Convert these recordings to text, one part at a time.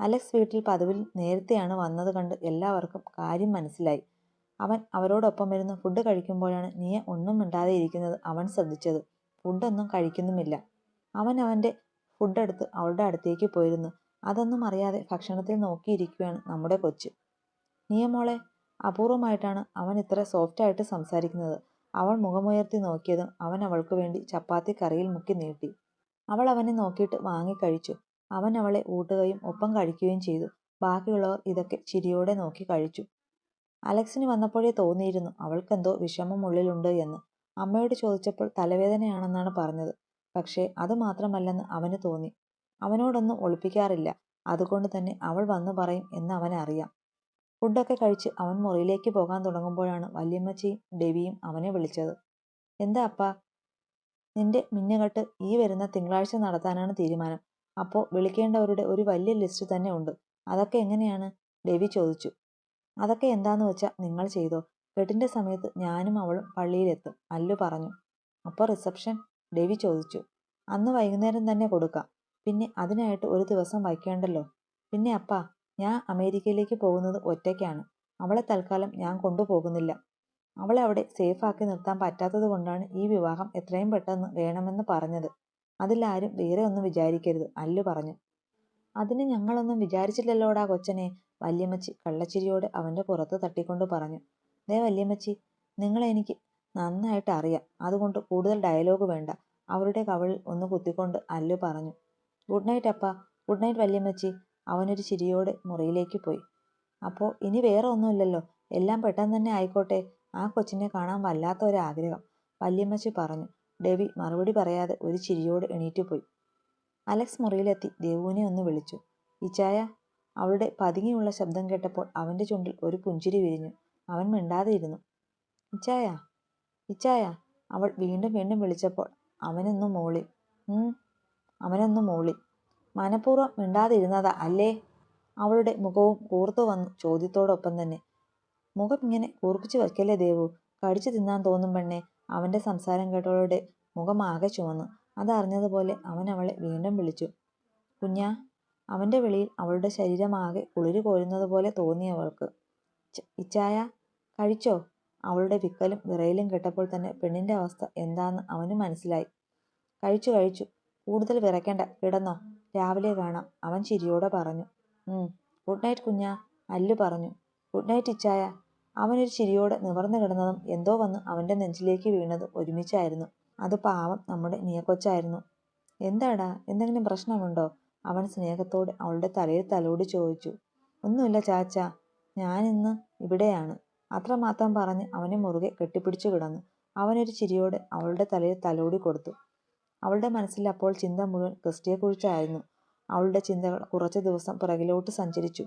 Alex വീട്ടിൽ പതിവിൽ നേരത്തെയാണ് വന്നത് കണ്ട് എല്ലാവർക്കും കാര്യം മനസ്സിലായി. അവൻ അവരോടൊപ്പം ഇരുന്ന് ഫുഡ് കഴിക്കുമ്പോഴാണ് നീയ ഒന്നും മിണ്ടാതെ ഇരിക്കുന്നത് അവൻ ശ്രദ്ധിച്ചത്. ഫുഡൊന്നും കഴിക്കുന്നുമില്ല. അവൻ അവന്റെ ഫുഡ് എടുത്ത് അവളുടെ അടുത്തേക്ക് പോയിരുന്നു. അതൊന്നും അറിയാതെ ഭക്ഷണത്തിൽ നോക്കിയിരിക്കുകയാണ് നമ്മുടെ കൊച്ച്. നിയമോളെ അപൂർവമായിട്ടാണ് അവൻ ഇത്ര സോഫ്റ്റായിട്ട് സംസാരിക്കുന്നത്. അവൾ മുഖമുയർത്തി നോക്കിയതും അവൻ അവൾക്ക് വേണ്ടി ചപ്പാത്തി കറിയിൽ മുക്കി നീട്ടി. അവൾ അവനെ നോക്കിയിട്ട് വാങ്ങിക്കഴിച്ചു അവൻ അവളെ ഊട്ടുകയും ഒപ്പം കഴിക്കുകയും ചെയ്തു. ബാക്കിയുള്ളവർ ഇതൊക്കെ ചിരിയോടെ നോക്കി കഴിച്ചു. അലക്സിന് വന്നപ്പോഴേ തോന്നിയിരുന്നു അവൾക്കെന്തോ വിഷമമുള്ളിലുണ്ട് എന്ന്. അമ്മയോട് ചോദിച്ചപ്പോൾ തലവേദനയാണെന്നാണ് പറഞ്ഞത്. പക്ഷേ അത് മാത്രമല്ലെന്ന് അവന് തോന്നി. അവനോടൊന്നും ഒളിപ്പിക്കാറില്ല. അതുകൊണ്ട് തന്നെ അവൾ വന്നു പറയും എന്ന് അവനറിയാം ഫുഡൊക്കെ കഴിച്ച് അവൻ മുറിയിലേക്ക് പോകാൻ തുടങ്ങുമ്പോഴാണ് വല്യമ്മച്ചിയും ഡെവിയും അവനെ വിളിച്ചത്. എന്താ അപ്പാ? നിന്റെ മിന്നുകെട്ട് ഈ വരുന്ന തിങ്കളാഴ്ച നടത്താനാണ് തീരുമാനം. അപ്പോൾ വിളിക്കേണ്ടവരുടെ ഒരു വലിയ ലിസ്റ്റ് തന്നെ ഉണ്ട്. അതൊക്കെ എങ്ങനെയാണ്? രവി ചോദിച്ചു. അതൊക്കെ എന്താന്ന് വെച്ചാൽ നിങ്ങൾ ചെയ്തോ? കെട്ടിന്റെ സമയത്ത് ഞാനും അവളും പള്ളിയിലെത്തും അല്ലു പറഞ്ഞു. അപ്പോൾ റിസപ്ഷൻ? രവി ചോദിച്ചു. അന്ന് വൈകുന്നേരം തന്നെ കൊടുക്കാം. പിന്നെ അതിനായിട്ട് ഒരു ദിവസം വയ്ക്കേണ്ടല്ലോ പിന്നെ അപ്പാ ഞാൻ അമേരിക്കയിലേക്ക് പോകുന്നത് ഒറ്റയ്ക്കാണ്. അവളെ തൽക്കാലം ഞാൻ കൊണ്ടുപോകുന്നില്ല. അവളെ അവിടെ സേഫാക്കി നിർത്താൻ പറ്റാത്തത് കൊണ്ടാണ് ഈ വിവാഹം എത്രയും പെട്ടെന്ന് വേണമെന്ന് പറഞ്ഞത്. അതിലാരും വേറെ ഒന്നും വിചാരിക്കരുത് അല്ലു പറഞ്ഞു. അതിന് ഞങ്ങളൊന്നും വിചാരിച്ചില്ലല്ലോടാ കൊച്ചനെ വല്യമ്മച്ചി കള്ളച്ചിരിയോട് അവന്റെ പുറത്ത് തട്ടിക്കൊണ്ട് പറഞ്ഞു. ദേ വല്യമ്മച്ചി നിങ്ങളെ എനിക്ക് നന്നായിട്ട് അറിയാം. അതുകൊണ്ട് കൂടുതൽ ഡയലോഗ് വേണ്ട. അവരുടെ കവളിൽ ഒന്ന് കുത്തിക്കൊണ്ട് അല്ലു പറഞ്ഞു. ഗുഡ് നൈറ്റ് അപ്പ. ഗുഡ് നൈറ്റ് വല്യമ്മച്ചി. അവനൊരു ചിരിയോടെ മുറിയിലേക്ക് പോയി. അപ്പോൾ ഇനി വേറെ ഒന്നുമില്ലല്ലോ. എല്ലാം പെട്ടെന്ന് തന്നെ ആയിക്കോട്ടെ. ആ കൊച്ചിനെ കാണാൻ വല്ലാത്ത ഒരാഗ്രഹം വല്യമ്മച്ചി പറഞ്ഞു. ഡെവി മറുപടി പറയാതെ ഒരു ചിരിയോട് എണീറ്റ് പോയി. അലക്സ് മുറിയിലെത്തി. ദേവുവിനെ ഒന്ന് വിളിച്ചു. ഇച്ചായ അവളുടെ പതുങ്ങിയുള്ള ശബ്ദം കേട്ടപ്പോൾ അവന്റെ ചുണ്ടിൽ ഒരു പുഞ്ചിരി വിരിഞ്ഞു. അവൻ മിണ്ടാതെ ഇരുന്നു ഇച്ചായ ഇച്ചായ അവൾ വീണ്ടും വീണ്ടും വിളിച്ചപ്പോൾ അവനൊന്നു മോളി. അവനൊന്നു മോളി. മനഃപൂർവം മിണ്ടാതിരുന്നതാ അല്ലേ? അവളുടെ മുഖവും കൂർത്തു വന്നു ചോദ്യത്തോടൊപ്പം തന്നെ. മുഖം ഇങ്ങനെ കൂർപ്പിച്ചു വയ്ക്കല്ലേ ദേവു? കടിച്ചു തിന്നാൻ തോന്നും പെണ്ണെ. അവന്റെ സംസാരം കേട്ടവളുടെ മുഖം ആകെ ചുവന്നു അതറിഞ്ഞതുപോലെ അവൻ അവളെ വീണ്ടും വിളിച്ചു. കുഞ്ഞാ അവന്റെ വിളിയിൽ അവളുടെ ശരീരമാകെ കുളിര് കോരുന്നത് പോലെ തോന്നി അവൾക്ക്. ഇച്ചായ കഴിച്ചോ അവളുടെ വിക്കലും വിറയിലും കേട്ടപ്പോൾ തന്നെ പെണ്ണിന്റെ അവസ്ഥ എന്താണെന്ന് അവന് മനസ്സിലായി. കഴിച്ചു കഴിച്ചു. കൂടുതൽ വിറയ്ക്കേണ്ട. കിടന്നോ. രാവിലെ കാണാം അവൻ ചിരിയോടെ പറഞ്ഞു. ഗുഡ് നൈറ്റ് കുഞ്ഞാ അല്ലു പറഞ്ഞു. ഗുഡ് നൈറ്റ് ഇച്ചായ അവനൊരു ചിരിയോടെ നിവർന്നു കിടന്നതും എന്തോ വന്ന് അവന്റെ നെഞ്ചിലേക്ക് വീണതും ഒരുമിച്ചായിരുന്നു. അത് പാവം നമ്മുടെ നീയക്കൊച്ചായിരുന്നു. എന്താടാ? എന്തെങ്കിലും പ്രശ്നമുണ്ടോ? അവൻ സ്നേഹത്തോടെ അവളുടെ തലയിൽ തലോടി ചോദിച്ചു. ഒന്നുമില്ല ചാച്ച. ഞാനിന്ന് ഇവിടെയാണ്. അത്രമാത്രം പറഞ്ഞ് അവനെ മുറുകെ കെട്ടിപ്പിടിച്ചു കിടന്നു. അവനൊരു ചിരിയോട് അവളുടെ തലയിൽ തലോടി കൊടുത്തു. അവളുടെ മനസ്സിൽ അപ്പോൾ ചിന്ത മുഴുവൻ ക്രിസ്റ്റിയെക്കുറിച്ചായിരുന്നു അവളുടെ ചിന്തകൾ കുറച്ച് ദിവസം പുറകിലോട്ട് സഞ്ചരിച്ചു.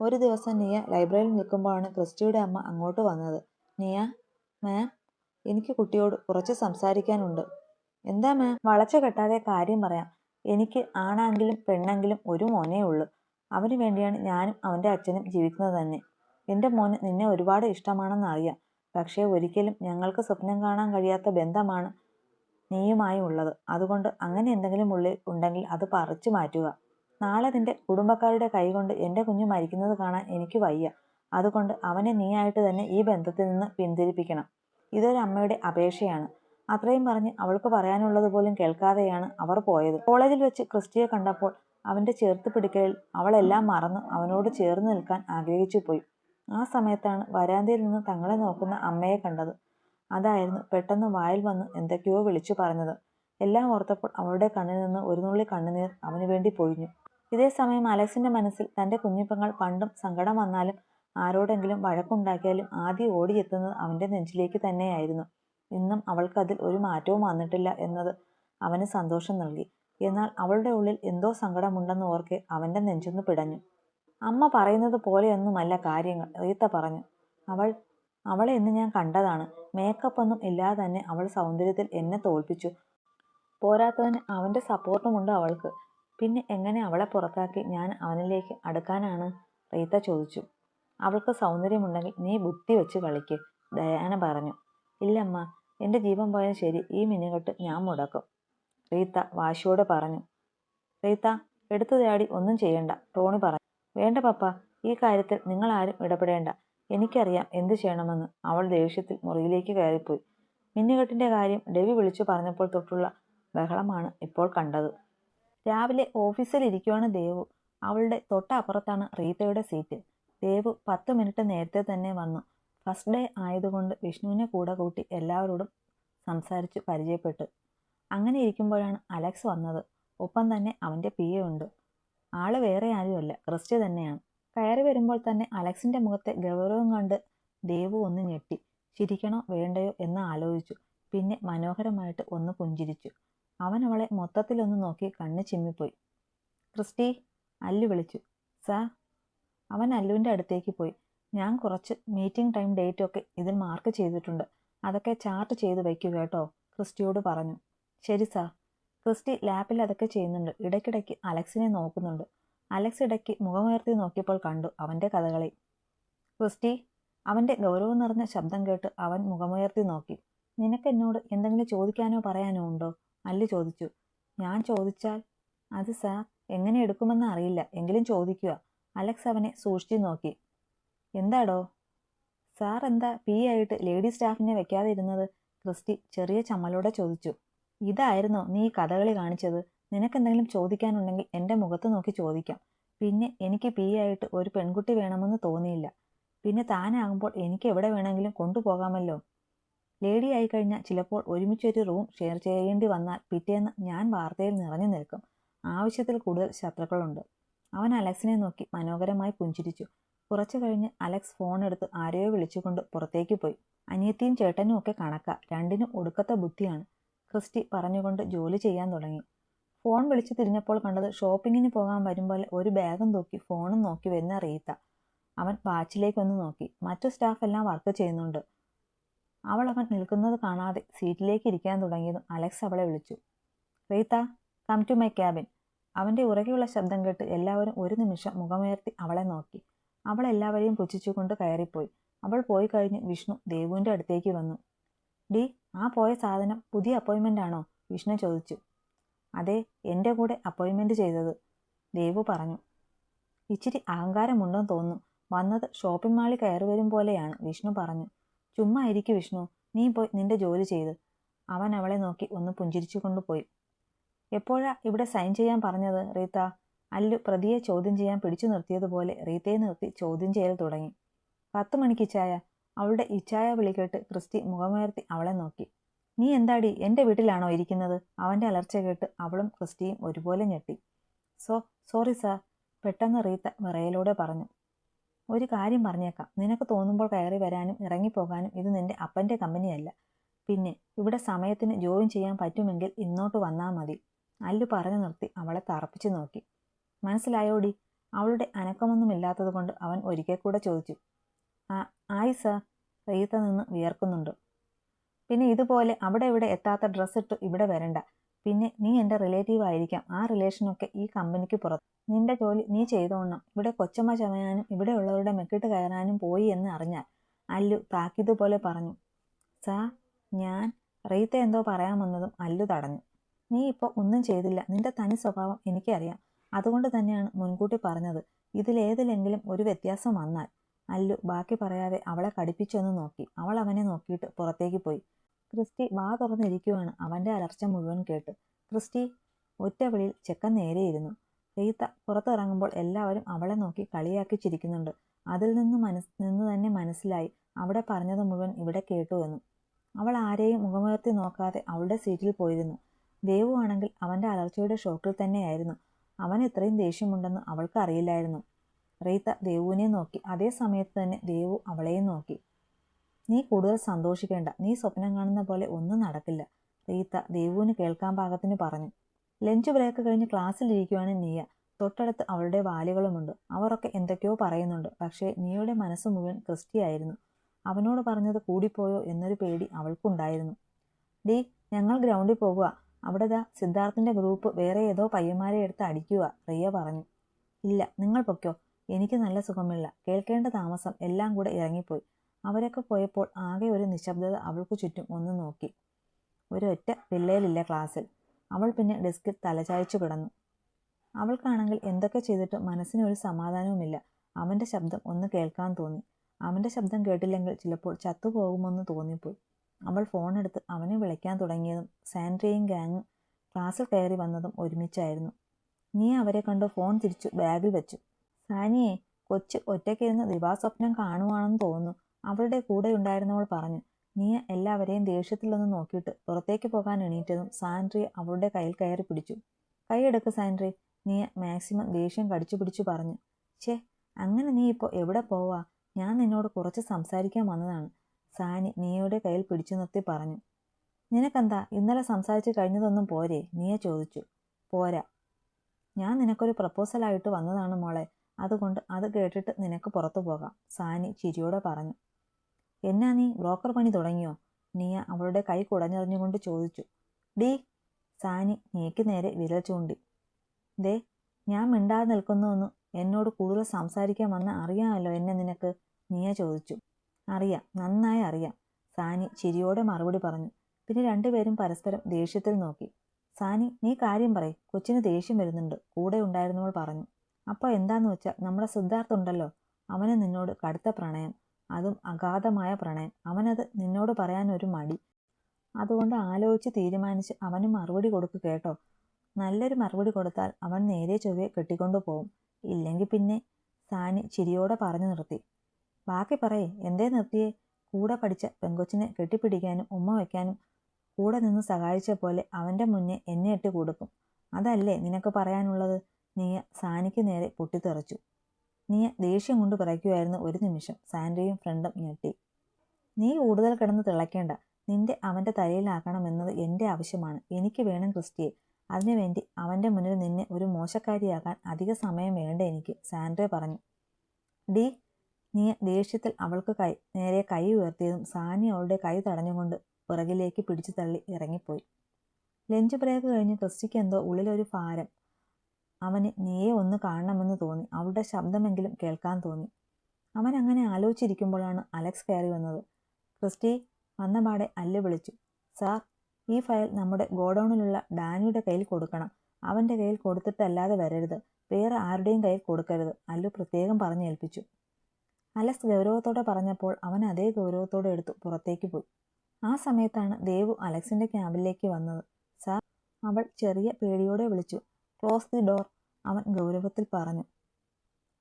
ഒരു ദിവസം നിയ ലൈബ്രറിയിൽ നിൽക്കുമ്പോഴാണ് ക്രിസ്റ്റിയുടെ അമ്മ അങ്ങോട്ട് വന്നത്. നിയ? മാം? എനിക്ക് കുട്ടിയോട് കുറച്ച് സംസാരിക്കാനുണ്ട്. എന്താ മാം? വളച്ച കെട്ടാതെ കാര്യം പറയാം. എനിക്ക് ആണെങ്കിലും പെണ്ണെങ്കിലും ഒരു മോനേ ഉള്ളൂ. അവന് വേണ്ടിയാണ് ഞാനും അവന്റെ അച്ഛനും ജീവിക്കുന്നത് തന്നെ. എന്റെ മോന് നിന്നെ ഒരുപാട് ഇഷ്ടമാണെന്ന് അറിയാം പക്ഷേ ഒരിക്കലും ഞങ്ങൾക്ക് സ്വപ്നം കാണാൻ കഴിയാത്ത ബന്ധമാണ് നീയുമായി ഉള്ളത്. അതുകൊണ്ട് അങ്ങനെ എന്തെങ്കിലും ഉള്ളിൽ ഉണ്ടെങ്കിൽ അത് പറിച്ചു മാറ്റുക. നാളെ നിന്റെ കുടുംബക്കാരുടെ കൈകൊണ്ട് എന്റെ കുഞ്ഞു മരിക്കുന്നത് കാണാൻ എനിക്ക് വയ്യ. അതുകൊണ്ട് അവനെ നീയായിട്ട് തന്നെ ഈ ബന്ധത്തിൽ നിന്ന് പിന്തിരിപ്പിക്കണം. ഇതൊരു അമ്മയുടെ അപേക്ഷയാണ്. അത്രയും പറഞ്ഞ് അവൾക്ക് പറയാനുള്ളത് പോലും കേൾക്കാതെയാണ് അവർ പോയത്. കോളേജിൽ വെച്ച് ക്രിസ്റ്റിയെ കണ്ടപ്പോൾ അവന്റെ ചേർത്ത് പിടിക്കലിൽ അവളെല്ലാം മറന്ന് അവനോട് ചേർന്ന് നിൽക്കാൻ ആഗ്രഹിച്ചു പോയി. ആ സമയത്താണ് വരാന്തയിൽ നിന്ന് തങ്ങളെ നോക്കുന്ന അമ്മയെ കണ്ടത്. അതായിരുന്നു പെട്ടെന്ന് വായിൽ വന്ന് എന്തൊക്കെയോ വിളിച്ചു പറഞ്ഞത്. എല്ലാം ഓർത്തപ്പോൾ അവളുടെ കണ്ണിൽ നിന്ന് ഒരു നുള്ളി കണ്ണുനീർ അവന് വേണ്ടി പൊഴിഞ്ഞു. ഇതേ സമയം അലക്സിന്റെ മനസ്സിൽ തന്റെ കുഞ്ഞിപ്പങ്ങൾ പണ്ടും സങ്കടം വന്നാലും ആരോടെങ്കിലും വഴക്കുണ്ടാക്കിയാലും ആദ്യം ഓടിയെത്തുന്നത് അവന്റെ നെഞ്ചിലേക്ക് തന്നെയായിരുന്നു. ഇന്നും അവൾക്കതിൽ ഒരു മാറ്റവും വന്നിട്ടില്ല എന്നത് അവന് സന്തോഷം നൽകി. എന്നാൽ അവളുടെ ഉള്ളിൽ എന്തോ സങ്കടമുണ്ടെന്ന് ഓർക്കെ അവന്റെ നെഞ്ചൊന്ന് പിടഞ്ഞു. അമ്മ പറയുന്നത് പോലെയൊന്നുമല്ല കാര്യങ്ങൾ റീത്ത പറഞ്ഞു. അവൾ അവളെ ഇന്ന് ഞാൻ കണ്ടതാണ്. മേക്കപ്പ് ഒന്നും ഇല്ലാതെ തന്നെ അവൾ സൗന്ദര്യത്തിൽ എന്നെ തോൽപ്പിച്ചു. പോരാത്തതിന് അവന്റെ സപ്പോർട്ടുമുണ്ട് അവൾക്ക്. പിന്നെ എങ്ങനെ അവളെ പുറത്താക്കി ഞാൻ അവനിലേക്ക് അടുക്കാനാണ്? റീത്ത ചോദിച്ചു. അവൾക്ക് സൗന്ദര്യമുണ്ടെങ്കിൽ നീ ബുദ്ധി വെച്ച് കളിക്ക് ദയാന പറഞ്ഞു. ഇല്ലമ്മ എന്റെ ജീവൻ പോയാൽ ശരി ഈ മിനുകെട്ട് ഞാൻ മുടക്കും. റീത്ത വാശിയോടെ പറഞ്ഞു. റീത്ത എടുത്തു തേടി ഒന്നും ചെയ്യണ്ട ടോണി പറഞ്ഞു. വേണ്ട പപ്പ ഈ കാര്യത്തിൽ നിങ്ങൾ ആരും ഇടപെടേണ്ട. എനിക്കറിയാം എന്തു ചെയ്യണമെന്ന്. അവൾ ദേഷ്യത്തിൽ മുറിയിലേക്ക് കയറിപ്പോയി. മിന്നുകെട്ടിന്റെ കാര്യം ഡെവി വിളിച്ചു പറഞ്ഞപ്പോൾ തൊട്ടുള്ള ബഹളമാണ് ഇപ്പോൾ കണ്ടത്. രാവിലെ ഓഫീസിൽ ഇരിക്കുവാണ് ദേവു. അവളുടെ തൊട്ടപ്പുറത്താണ് റീത്തയുടെ സീറ്റ്. ദേവു പത്ത് മിനിറ്റ് നേരത്തെ തന്നെ വന്നു. ഫസ്റ്റ് ഡേ ആയതുകൊണ്ട് വിഷ്ണുവിനെ കൂടെ കൂട്ടി എല്ലാവരോടും സംസാരിച്ച് പരിചയപ്പെട്ടു. അങ്ങനെ ഇരിക്കുമ്പോഴാണ് അലക്സ് വന്നത്. ഒപ്പം തന്നെ അവന്റെ പി എ ഉണ്ട്. ആൾ വേറെ ആരുമല്ല ക്രിസ്റ്റി തന്നെയാണ്. കയറി വരുമ്പോൾ തന്നെ അലക്സിന്റെ മുഖത്തെ ഗൗരവം കണ്ട് ദേവു ഒന്ന് ഞെട്ടി. ചിരിക്കണോ വേണ്ടയോ? എന്ന് ആലോചിച്ചു. പിന്നെ മനോഹരമായിട്ട് ഒന്ന് പുഞ്ചിരിച്ചു. അവൻ അവളെ മൊത്തത്തിലൊന്ന് നോക്കി കണ്ണ് ചിമ്മിപ്പോയി. ക്രിസ്റ്റി അല്ലു വിളിച്ചു. സാർ അവൻ അല്ലുവിന്റെ അടുത്തേക്ക് പോയി. ഞാൻ കുറച്ച് മീറ്റിംഗ് ടൈം ഡേറ്റും ഒക്കെ ഇതിൽ മാർക്ക് ചെയ്തിട്ടുണ്ട്. അതൊക്കെ ചാർട്ട് ചെയ്ത് വയ്ക്കൂ കേട്ടോ ക്രിസ്റ്റിയോട് പറഞ്ഞു. ശരി സാർ. ക്രിസ്റ്റി ലാപ്പിൽ അതൊക്കെ ചെയ്യുന്നുണ്ട്. ഇടയ്ക്കിടയ്ക്ക് അലക്സിനെ നോക്കുന്നുണ്ട്. അലക്സ് ഇടയ്ക്ക് മുഖമുയർത്തി നോക്കിയപ്പോൾ കണ്ടു അവന്റെ കഥകളി. ക്രിസ്റ്റി അവന്റെ ഗൗരവം നിറഞ്ഞ ശബ്ദം കേട്ട് അവൻ മുഖമുയർത്തി നോക്കി. നിനക്ക് എന്നോട് എന്തെങ്കിലും ചോദിക്കാനോ പറയാനോ ഉണ്ടോ? അല്ലു ചോദിച്ചു. ഞാൻ ചോദിച്ചാൽ അത് സാർ എങ്ങനെ എടുക്കുമെന്ന് അറിയില്ല. എങ്കിലും ചോദിക്കുക. അലക്സ് അവനെ സൂക്ഷിച്ചു നോക്കി. എന്താടോ? സാർ എന്താ പി ആയിട്ട് ലേഡി സ്റ്റാഫിനെ വെക്കാതെ ഇരുന്നത് ക്രിസ്റ്റി ചെറിയ ചമ്മലോടെ ചോദിച്ചു. ഇതായിരുന്നോ നീ കഥകളി കാണിച്ചത്. നിനക്കെന്തെങ്കിലും ചോദിക്കാനുണ്ടെങ്കിൽ എന്റെ മുഖത്ത് നോക്കി ചോദിക്കാം. പിന്നെ എനിക്ക് പി ആയിട്ട് ഒരു പെൺകുട്ടി വേണമെന്ന് തോന്നിയില്ല. പിന്നെ താനാകുമ്പോൾ എനിക്ക് എവിടെ വേണമെങ്കിലും കൊണ്ടുപോകാമല്ലോ. ലേഡി ആയി കഴിഞ്ഞാൽ ചിലപ്പോൾ ഒരുമിച്ചൊരു റൂം ഷെയർ ചെയ്യേണ്ടി വന്നാൽ പിറ്റേന്ന് ഞാൻ വാർത്തയിൽ നിറഞ്ഞു നിൽക്കും. ആവശ്യത്തിൽ കൂടുതൽ ശത്രുക്കളുണ്ട്. അവൻ അലക്സിനെ നോക്കി മനോഹരമായി പുഞ്ചിരിച്ചു. കുറച്ചു കഴിഞ്ഞ് അലക്സ് ഫോൺ എടുത്ത് ആരെയോ വിളിച്ചുകൊണ്ട് പുറത്തേക്ക് പോയി. അനിയത്തിയും ചേട്ടനും ഒക്കെ കണക്കാ. രണ്ടിനും ഒടുക്കത്തെ ബുദ്ധിയാണ്. ക്രിസ്റ്റി പറഞ്ഞുകൊണ്ട് ജോലി ചെയ്യാൻ തുടങ്ങി. ഫോൺ വിളിച്ചു തിരിഞ്ഞപ്പോൾ കണ്ടത് ഷോപ്പിങ്ങിന് പോകാൻ വരുമ്പോൾ ഒരു ബാഗും തൂക്കി ഫോണും നോക്കി വരുന്ന റീത്ത. അവൻ വാച്ചിലേക്കൊന്ന് നോക്കി. മറ്റു സ്റ്റാഫ് എല്ലാം വർക്ക് ചെയ്യുന്നുണ്ട്. അവൾ അവൻ നിൽക്കുന്നത് കാണാതെ സീറ്റിലേക്ക് ഇരിക്കാൻ തുടങ്ങിയതും അലക്സ് അവളെ വിളിച്ചു. Rita come to my cabin അവന്റെ ഉറകെയുള്ള ശബ്ദം കേട്ട് എല്ലാവരും ഒരു നിമിഷം മുഖമുയർത്തി അവളെ നോക്കി. അവൾ എല്ലാവരെയും പുച്ഛിച്ചുകൊണ്ട് കയറിപ്പോയി. അവൾ പോയി കഴിഞ്ഞ് വിഷ്ണു ദേവുവിന്റെ അടുത്തേക്ക് വന്നു. ഡി ആ പോയ സാധനം പുതിയ അപ്പോയിൻമെന്റ് ആണോ? വിഷ്ണു ചോദിച്ചു. അതെ എന്റെ കൂടെ അപ്പോയിൻമെന്റ് ചെയ്തത് ദേവു പറഞ്ഞു. ഇച്ചിരി അഹങ്കാരമുണ്ടെന്ന് തോന്നുന്നു. വന്നത് ഷോപ്പിംഗ് മാളിൽ കയറി വരും പോലെയാണ് വിഷ്ണു പറഞ്ഞു. ചുമ്മാ ഇരിക്കു വിഷ്ണു. നീ പോയി നിന്റെ ജോലി ചെയ്ത്. അവൻ അവളെ നോക്കി ഒന്ന് പുഞ്ചിരിച്ചു കൊണ്ടുപോയി. എപ്പോഴാ ഇവിടെ സൈൻ ചെയ്യാൻ പറഞ്ഞത് റീത്ത? അല്ലു പ്രതിയെ ചോദ്യം ചെയ്യാൻ പിടിച്ചു നിർത്തിയതുപോലെ റീത്തയെ നിർത്തി ചോദ്യം ചെയ്യൽ തുടങ്ങി. പത്ത് മണിക്ക് ഇച്ചായ അവളുടെ ഇച്ചായ വിളി കേട്ട് ക്രിസ്റ്റി മുഖമുയർത്തി അവളെ നോക്കി. നീ എന്താടി? എന്റെ വീട്ടിലാണോ ഇരിക്കുന്നത്? അവന്റെ അലർച്ച കേട്ട് അവളും ക്രിസ്റ്റിയും ഒരുപോലെ ഞെട്ടി. സോ സോറി സാർ പെട്ടെന്ന് റീത്ത വിറയലൂടെ പറഞ്ഞു. ഒരു കാര്യം പറഞ്ഞേക്കാം. നിനക്ക് തോന്നുമ്പോൾ കയറി വരാനും ഇറങ്ങിപ്പോകാനും ഇത് നിന്റെ അപ്പന്റെ കമ്പനിയല്ല പിന്നെ ഇവിടെ സമയത്തിന് ജോയിൻ ചെയ്യാൻ പറ്റുമെങ്കിൽ ഇന്നോട്ട് വന്നാൽ മതി. അല്ലു പറഞ്ഞു നിർത്തി അവളെ തറപ്പിച്ചു നോക്കി. മനസ്സിലായോടി? അവളുടെ അനക്കമൊന്നുമില്ലാത്തത് കൊണ്ട് അവൻ ഒരിക്കൽ കൂടെ ചോദിച്ചു. ആ ആയി സർ. റീത്ത നിന്ന് വിയർക്കുന്നുണ്ട്. പിന്നെ ഇതുപോലെ അവിടെ ഇവിടെ എത്താത്ത ഡ്രസ്സ് ഇട്ട് ഇവിടെ വരണ്ട. പിന്നെ നീ എന്റെ റിലേറ്റീവ് ആയിരിക്കാം. ആ റിലേഷനൊക്കെ ഈ കമ്പനിക്ക് പുറത്ത്. നിന്റെ ജോലി നീ ചെയ്തോണം. ഇവിടെ കൊച്ചമ്മ ചമയാനും ഇവിടെയുള്ളവരുടെ മെക്കിട്ട് കയറാനും പോയി എന്ന് അറിഞ്ഞാൽ അല്ലു താക്കിതുപോലെ പറഞ്ഞു. സാ ഞാൻ റീത്ത എന്തോ പറയാൻ വന്നതും അല്ലു തടഞ്ഞു. നീ ഇപ്പോൾ ഒന്നും ചെയ്തില്ല. നിന്റെ തനി സ്വഭാവം എനിക്കറിയാം. അതുകൊണ്ട് തന്നെയാണ് മുൻകൂട്ടി പറഞ്ഞത്. ഇതിലേതിലെങ്കിലും ഒരു വ്യത്യാസം വന്നാൽ. അല്ലു ബാക്കി പറയാതെ അവളെ കടിപ്പിച്ചൊന്ന് നോക്കി. അവൾ അവനെ നോക്കിയിട്ട് പുറത്തേക്ക് പോയി. ക്രിസ്റ്റി വാ തുറന്നിരിക്കുവാണ്. അവന്റെ അലർച്ച മുഴുവൻ കേട്ട്. ക്രിസ്റ്റി ഒറ്റ വിളിയിൽ ചെക്കൻ നേരെയിരുന്നു റീത്ത പുറത്തിറങ്ങുമ്പോൾ എല്ലാവരും അവളെ നോക്കി കളിയാക്കി ചിരിക്കുന്നുണ്ട്. അതിൽ നിന്ന് മനസ് നിന്ന് തന്നെ മനസ്സിലായി. അവിടെ പറഞ്ഞത് മുഴുവൻ ഇവിടെ കേട്ടു എന്നും. അവൾ ആരെയും മുഖമുയർത്തി നോക്കാതെ അവളുടെ സീറ്റിൽ പോയിരുന്നു. ദേവു ആണെങ്കിൽ അവന്റെ അലർച്ചയുടെ ഷോക്കിൽ തന്നെയായിരുന്നു. അവൻ ഇത്രയും ദേഷ്യമുണ്ടെന്ന് അവൾക്ക് അറിയില്ലായിരുന്നു. റീത്ത ദേവുവിനെ നോക്കി. അതേ സമയത്ത് തന്നെ ദേവു അവളെയും നോക്കി. നീ കൂടുതൽ സന്തോഷിക്കേണ്ട. നീ സ്വപ്നം കാണുന്ന പോലെ ഒന്നും നടക്കില്ല റീത്ത ദേവുവിന് കേൾക്കാൻ പാകത്തിന് പറഞ്ഞു. ലഞ്ച് ബ്രേക്ക് കഴിഞ്ഞ് ക്ലാസ്സിലിരിക്കുവാണ് നീയ. തൊട്ടടുത്ത് അവളുടെ വാലുകളുമുണ്ട്. അവരൊക്കെ എന്തൊക്കെയോ പറയുന്നുണ്ട്. പക്ഷേ നീയുടെ മനസ്സ് മുഴുവൻ ക്രിസ്റ്റിയായിരുന്നു. അവനോട് പറഞ്ഞത് കൂടിപ്പോയോ എന്നൊരു പേടി അവൾക്കുണ്ടായിരുന്നു. ഡീ ഞങ്ങൾ ഗ്രൗണ്ടിൽ പോകുക അവിടെ ദാ സിദ്ധാർത്ഥിന്റെ ഗ്രൂപ്പ് വേറെ ഏതോ പയ്യന്മാരെ എടുത്ത് അടിക്കുക റിയ പറഞ്ഞു. ഇല്ല നിങ്ങൾ പൊക്കോ എനിക്ക് നല്ല സുഖമില്ല. കേൾക്കേണ്ട താമസം എല്ലാം കൂടെ ഇറങ്ങിപ്പോയി. അവരൊക്കെ പോയപ്പോൾ ആകെ ഒരു നിശബ്ദത അവൾക്ക് ചുറ്റും ഒന്ന് നോക്കി. ഒരൊറ്റ പിള്ളേരില്ല ക്ലാസ്സിൽ. അവൾ പിന്നെ ഡെസ്കിൽ തലചായ്ച്ചു കിടന്നു. അവൾക്കാണെങ്കിൽ എന്തൊക്കെ ചെയ്തിട്ടും മനസ്സിനൊരു സമാധാനവുമില്ല. അവന്റെ ശബ്ദം ഒന്ന് കേൾക്കാൻ തോന്നി. അവന്റെ ശബ്ദം കേട്ടില്ലെങ്കിൽ ചിലപ്പോൾ ചത്തുപോകുമെന്ന് തോന്നിപ്പോയി. അവൾ ഫോണെടുത്ത് അവനെ വിളിക്കാൻ തുടങ്ങിയതും സാൻഡ്രയും ഗാങ് ക്ലാസ്സിൽ കയറി വന്നതും ഒരുമിച്ചായിരുന്നു. നീ അവരെ കണ്ട് ഫോൺ തിരിച്ചു ബാഗിൽ വെച്ചു. സാനിയെ കൊച്ച് ഒറ്റയ്ക്കിരുന്ന് ദിവാസ്വപ്നം കാണുവാണെന്ന് തോന്നുന്നു. അവളുടെ കൂടെ ഉണ്ടായിരുന്നവൾ പറഞ്ഞു നീ എല്ലാവരെയും ദേഷ്യത്തിലൊന്ന് നോക്കിയിട്ട് പുറത്തേക്ക് പോകാൻ എണീറ്റതും സാൻഡ്രി അവളുടെ കയ്യിൽ കയറി പിടിച്ചു. കൈയെടുക്ക് സാൻഡ്രി നീ മാക്സിമം ദേഷ്യം കടിച്ചു പിടിച്ചു പറഞ്ഞു. ഛേ അങ്ങനെ നീ ഇപ്പോൾ എവിടെ പോവാ? ഞാൻ നിന്നോട് കുറച്ച് സംസാരിക്കാൻ വന്നതാണ്. സാനി നീയുടെ കയ്യിൽ പിടിച്ചു നിർത്തി പറഞ്ഞു. നിനക്കെന്താ? ഇന്നലെ സംസാരിച്ച് കഴിഞ്ഞതൊന്നും പോരെ? നീയ ചോദിച്ചു. പോരാ. ഞാൻ നിനക്കൊരു പ്രപ്പോസലായിട്ട് വന്നതാണ് മോളെ. അതുകൊണ്ട് അത് കേട്ടിട്ട് നിനക്ക് പുറത്തു പോകാം സാനി ചിരിയോടെ പറഞ്ഞു. എന്നാ നീ? ബ്രോക്കർ പണി തുടങ്ങിയോ? നീയ അവളുടെ കൈ കുടഞ്ഞെറിഞ്ഞുകൊണ്ട് ചോദിച്ചു. ഡീ സാനി നീക്ക് നേരെ വിരൽ ചൂണ്ടി. ദേ ഞാൻ മിണ്ടാതെ നിൽക്കുന്നുവെന്ന് എന്നോട് കൂടുതൽ സംസാരിക്കാൻ വന്ന അറിയാമല്ലോ എന്നെ നിനക്ക് നീയ ചോദിച്ചു. അറിയാം നന്നായി അറിയാം സാനി ചിരിയോടെ മറുപടി പറഞ്ഞു. പിന്നെ രണ്ടുപേരും പരസ്പരം ദേഷ്യത്തിൽ നോക്കി. സാനി നീ കാര്യം പറയ് കൊച്ചിന് ദേഷ്യം വരുന്നുണ്ട് കൂടെ ഉണ്ടായിരുന്നവൾ പറഞ്ഞു. അപ്പോൾ എന്താന്ന് വെച്ചാൽ നമ്മുടെ സിദ്ധാർത്ഥ് ഉണ്ടല്ലോ അവന് നിന്നോട് കടുത്ത പ്രണയം അതും അഗാധമായ പ്രണയം. അവനത് നിന്നോട് പറയാനൊരു മടി. അതുകൊണ്ട് ആലോചിച്ച് തീരുമാനിച്ച് അവന് മറുപടി കൊടുക്കു കേട്ടോ. നല്ലൊരു മറുപടി കൊടുത്താൽ അവൻ നേരെ ചൊവ്വെ കെട്ടിക്കൊണ്ടു പോവും. ഇല്ലെങ്കിൽ പിന്നെ സാനി ചിരിയോടെ പറഞ്ഞു നിർത്തി. ബാക്കി പറയേ എന്തേ നിർത്തിയേ? കൂടെ പഠിച്ച പെങ്കൊച്ചിനെ കെട്ടിപ്പിടിക്കാനും ഉമ്മ വയ്ക്കാനും കൂടെ നിന്ന് സഹായിച്ച പോലെ അവന്റെ മുന്നേ എന്നെ ഇട്ട് കൊടുക്കും. അതല്ലേ നിനക്ക് പറയാനുള്ളത്? നീയ സാനിക്ക് നേരെ പൊട്ടിത്തെറിച്ചു. നീയ ദേഷ്യം കൊണ്ട് പറയ്ക്കുമായിരുന്നു ഒരു നിമിഷം. സാൻഡ്രയും ഫ്രണ്ടും ഞെട്ടി. നീ കൂടുതൽ കിടന്ന് തിളയ്ക്കേണ്ട. നിന്റെ അവന്റെ തലയിലാക്കണമെന്നത് എന്റെ ആവശ്യമാണ്. എനിക്ക് വേണം ക്രിസ്റ്റിയെ. അതിനുവേണ്ടി അവന്റെ മുന്നിൽ നിന്നെ ഒരു മോശക്കാരിയാക്കാൻ അധിക സമയം വേണ്ട എനിക്ക് സാൻഡ്രെ പറഞ്ഞു. ഡി നീ ദേഷ്യത്തിൽ അവൾക്ക് കൈ നേരെ കൈ ഉയർത്തിയതും സാനി അവളുടെ കൈ തടഞ്ഞുകൊണ്ട് പുറകിലേക്ക് പിടിച്ചു തള്ളി ഇറങ്ങിപ്പോയി. ലഞ്ച് ബ്രേക്ക് കഴിഞ്ഞ് ക്രിസ്റ്റിക്ക് എന്തോ ഉള്ളിലൊരു ഭാരം. അവന് നീയെ ഒന്ന് കാണണമെന്ന് തോന്നി. അവളുടെ ശബ്ദമെങ്കിലും കേൾക്കാൻ തോന്നി. അവൻ അങ്ങനെ ആലോചിച്ചിരിക്കുമ്പോഴാണ് അലക്സ് കയറി വന്നത്. ക്രിസ്റ്റി വന്നപാടെ അല്ലു വിളിച്ചു. സാർ ഈ ഫയൽ നമ്മുടെ ഗോഡൗണിലുള്ള ഡാനിയുടെ കയ്യിൽ കൊടുക്കണം. അവന്റെ കയ്യിൽ കൊടുത്തിട്ടല്ലാതെ വരരുത്. വേറെ ആരുടെയും കയ്യിൽ കൊടുക്കരുത് അല്ലു പ്രത്യേകം പറഞ്ഞേൽപ്പിച്ചു. അലക്സ് ഗൗരവത്തോടെ പറഞ്ഞപ്പോൾ അവൻ അതേ ഗൗരവത്തോടെ എടുത്തു പുറത്തേക്ക് പോയി. ആ സമയത്താണ് ദേവു അലക്സിന്റെ ക്യാബിലേക്ക് വന്നത്. സാർ അവൾ ചെറിയ പേടിയോടെ വിളിച്ചു. ക്ലോസ് ദി ഡോർ അവൻ ഗൗരവത്തിൽ പറഞ്ഞു.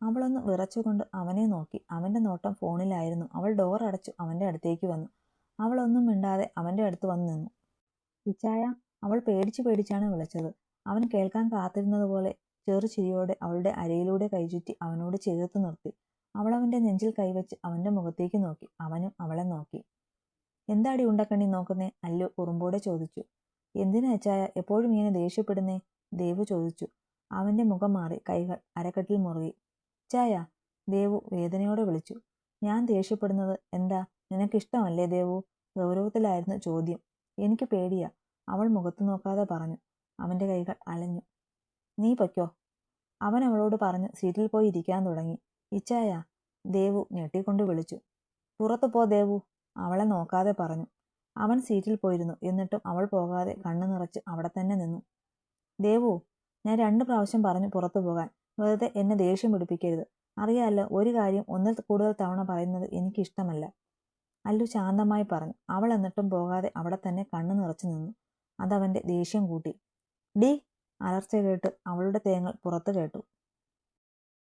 അവളൊന്ന് വിറച്ചുകൊണ്ട് അവനെ നോക്കി. അവന്റെ നോട്ടം ഫോണിലായിരുന്നു. അവൾ ഡോർ അടച്ചു അവന്റെ അടുത്തേക്ക് വന്നു. അവളൊന്നും മിണ്ടാതെ അവന്റെ അടുത്ത് വന്നു നിന്നു. ഇച്ചായ അവൾ പേടിച്ച് പേടിച്ചാണ് വിളിച്ചത്. അവൻ കേൾക്കാൻ കാത്തിരുന്നതുപോലെ ചെറു ചിരിയോടെ അവളുടെ അരയിലൂടെ കൈചുറ്റി അവനോട് ചേർത്ത് നിർത്തി. അവൾ അവന്റെ നെഞ്ചിൽ കൈവച്ച് അവന്റെ മുഖത്തേക്ക് നോക്കി. അവനും അവളെ നോക്കി. എന്താടി ഉണ്ടക്കണ്ണി നോക്കുന്നേ? അല്ലു ഉറുമ്പോടെ ചോദിച്ചു. എന്തിനാ അച്ചായ? എപ്പോഴും ഇങ്ങനെ ദേഷ്യപ്പെടുന്നേ? ദേവു ചോദിച്ചു. അവന്റെ മുഖം മാറി. കൈകൾ അരക്കെട്ടിൽ മുറുകി. ചായ ദേവു വേദനയോടെ വിളിച്ചു. ഞാൻ ദേഷ്യപ്പെടുന്നത് എന്താ? നിനക്കിഷ്ടമല്ലേ ദേവു? ഗൗരവത്തിലായിരുന്നു ചോദ്യം. എനിക്ക് പേടിയാ. അവൾ മുഖത്ത് നോക്കാതെ പറഞ്ഞു. അവന്റെ കൈകൾ അലഞ്ഞു. നീ പൊയ്ക്കോ. അവൻ അവളോട് പറഞ്ഞ് സീറ്റിൽ പോയി ഇരിക്കാൻ തുടങ്ങി. ഇച്ചായ ദേവു ഞെട്ടിക്കൊണ്ട് വിളിച്ചു. പുറത്തു പോ ദേവു അവളെ നോക്കാതെ പറഞ്ഞു. അവൻ സീറ്റിൽ പോയിരുന്നു. എന്നിട്ടും അവൾ പോകാതെ കണ്ണു നിറച്ച് അവിടെ തന്നെ നിന്നു. ദേവു ഞാൻ രണ്ട് പ്രാവശ്യം പറഞ്ഞു പുറത്തു പോകാൻ. വെറുതെ എന്നെ ദേഷ്യം പിടിപ്പിക്കരുത്. അറിയാലോ ഒരു കാര്യം ഒന്നിൽ കൂടുതൽ തവണ പറയുന്നത് എനിക്കിഷ്ടമല്ല അല്ലു ശാന്തമായി പറഞ്ഞു. അവൾ എന്നിട്ടും പോകാതെ അവിടെ തന്നെ കണ്ണു നിറച്ചു നിന്നു. അതവന്റെ ദേഷ്യം കൂട്ടി. ഡി അലർച്ച കേട്ട് അവളുടെ തേങ്ങൾ പുറത്തു കേട്ടു.